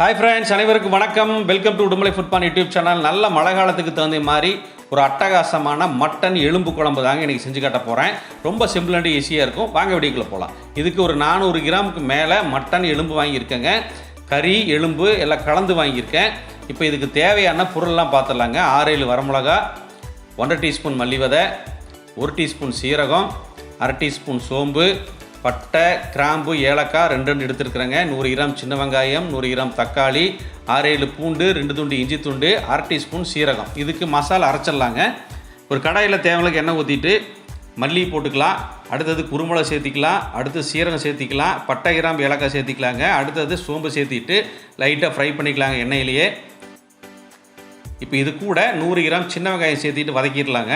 Hi friends அனைவருக்கும் வணக்கம். Welcome to Udumalai food fan YouTube channel நல்ல மழை காலத்துக்கு தகுந்த மாதிரி ஒரு அட்டகாசமான மட்டன் எலும்பு குழம்பு தாங்க இன்றைக்கி செஞ்சு காட்ட போகிறேன் ரொம்ப சிம்பிள் அண்ட் ஈஸியாக இருக்கும். வாங்க வெடிக்குள்ளே போகலாம் இதுக்கு ஒரு நானூறு கிராமுக்கு மேலே மட்டன் எலும்பு வாங்கியிருக்கேங்க. கறி எலும்பு எல்லாம் கலந்து வாங்கியிருக்கேன். இப்போ இதுக்கு தேவையான பொருள்லாம் பார்த்துடலாங்க ஆறேழு வரமிளகா ஒன்றரை டீஸ்பூன் மல்லிவதை ஒரு டீஸ்பூன் சீரகம் அரை டீஸ்பூன் சோம்பு பட்டை கிராம்பு ஏலக்காய் ரெண்டு ரெண்டு எடுத்துருக்குறேங்க. நூறு கிராம் சின்ன வெங்காயம் நூறு கிராம் தக்காளி ஆறு ஏழு பூண்டு ரெண்டு துண்டு இஞ்சி துண்டு அரை டீஸ்பூன் சீரகம். இதுக்கு மசாலா அரைச்சிடலாங்க. ஒரு கடாயில் தேவைகளுக்கு எண்ணெய் ஊற்றிட்டு மல்லி போட்டுக்கலாம். அடுத்தது குருமிளகு சேர்த்திக்கலாம். அடுத்து சீரகம் சேர்த்திக்கலாம். பட்டை கிராம்பு ஏலக்காய் சேர்த்திக்கலாங்க. அடுத்தது சோம்பு சேர்த்திட்டு லைட்டாக ஃப்ரை பண்ணிக்கலாங்க எண்ணெயிலேயே. இப்போ இது கூட நூறு கிராம் சின்ன வெங்காயம் சேர்த்திட்டு வதக்கிடலாங்க.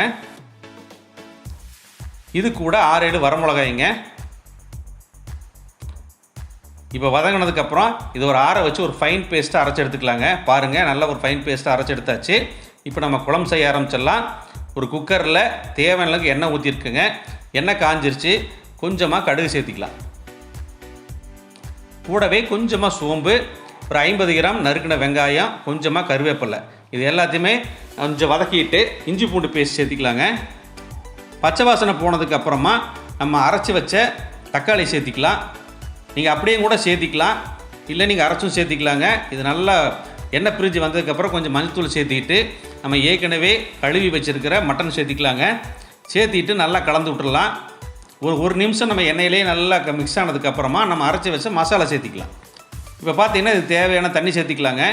இது கூட ஆறு ஏழு வரமிளகாய்ங்க. இப்போ வதங்கினதுக்கப்புறம் இது ஒரு ஆற வச்சு ஒரு ஃபைன் பேஸ்ட்டாக அரைச்சி எடுத்துக்கலாங்க. பாருங்கள் நல்ல ஒரு ஃபைன் பேஸ்ட்டாக அரைச்சி எடுத்தாச்சு. இப்போ நம்ம குழம்பு செய்ய ஆரம்பிச்சிடலாம். ஒரு குக்கரில் தேவையான அளவுக்கு எண்ணெய் ஊற்றிருக்குங்க எண்ணெய் காஞ்சிருச்சு. கொஞ்சமாக கடுகு சேர்த்திக்கலாம். கூடவே கொஞ்சமாக சோம்பு ஒரு ஐம்பது கிராம் நறுக்கின வெங்காயம் கொஞ்சமாக கருவேப்பிலை. இது எல்லாத்தையுமே கொஞ்சம் வதக்கிட்டு இஞ்சி பூண்டு பேஸ்ட் சேர்த்திக்கலாங்க. பச்சை வாசனை போனதுக்கப்புறமா நம்ம அரைச்சி வச்ச தக்காளி சேர்த்திக்கலாம். நீங்கள் அப்படியே கூட சேர்த்திக்கலாம். இல்லை நீங்கள் அரைச்சும் சேர்த்திக்கலாங்க. இது நல்லா எண்ணெய் பிரிஞ்சு வந்ததுக்கப்புறம் கொஞ்சம் மஞ்சத்தூள் சேர்த்திக்கிட்டு நம்ம ஏற்கனவே கழுவி வச்சுருக்கிற மட்டன் சேர்த்திக்கலாங்க. சேர்த்திட்டு நல்லா கலந்து விட்டுறலாம். ஒரு ஒரு நிமிஷம் நம்ம எண்ணெயிலேயே நல்லா மிக்ஸ் ஆனதுக்கப்புறமா நம்ம அரைச்சி வச்ச மசாலா சேர்த்திக்கலாம். இப்போ பார்த்தீங்கன்னா இது தேவையான தண்ணி சேர்த்திக்கலாங்க.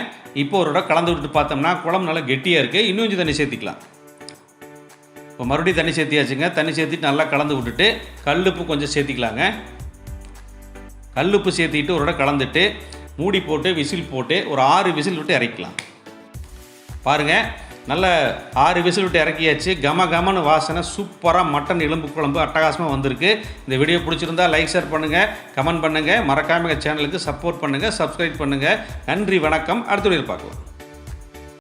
இப்போ ஒரு தடவை கலந்து விட்டுட்டு பார்த்தோம்னா குழம்பு நல்லா கெட்டியாக இருக்குது இன்னும் கொஞ்சம் தண்ணி சேர்த்திக்கலாம். இப்போ மறுபடியும் தண்ணி சேர்த்தியாச்சுங்க. தண்ணி சேர்த்திட்டு நல்லா கலந்து விட்டுட்டு கல்லுப்பு கொஞ்சம் சேர்த்திக்கலாங்க. கல்லுப்பு சேர்த்துக்கிட்டு ஒரு இடம் கலந்துட்டு மூடி போட்டு விசில் போட்டு ஒரு ஆறு விசில் விட்டு இறக்கலாம் பாருங்கள் நல்ல ஆறு விசில் விட்டு இறக்கியாச்சு. கம கமன்னு வாசனை சூப்பராக மட்டன் எலும்பு குழம்பு அட்டகாசமாக வந்திருக்கு. இந்த வீடியோ பிடிச்சிருந்தா லைக் ஷேர் பண்ணுங்கள் கமெண்ட் பண்ணுங்கள் மறக்காமல் சேனலுக்கு சப்போர்ட் பண்ணுங்கள் சப்ஸ்கிரைப் பண்ணுங்கள் நன்றி வணக்கம். அடுத்த வீடியோ பார்க்கலாம்.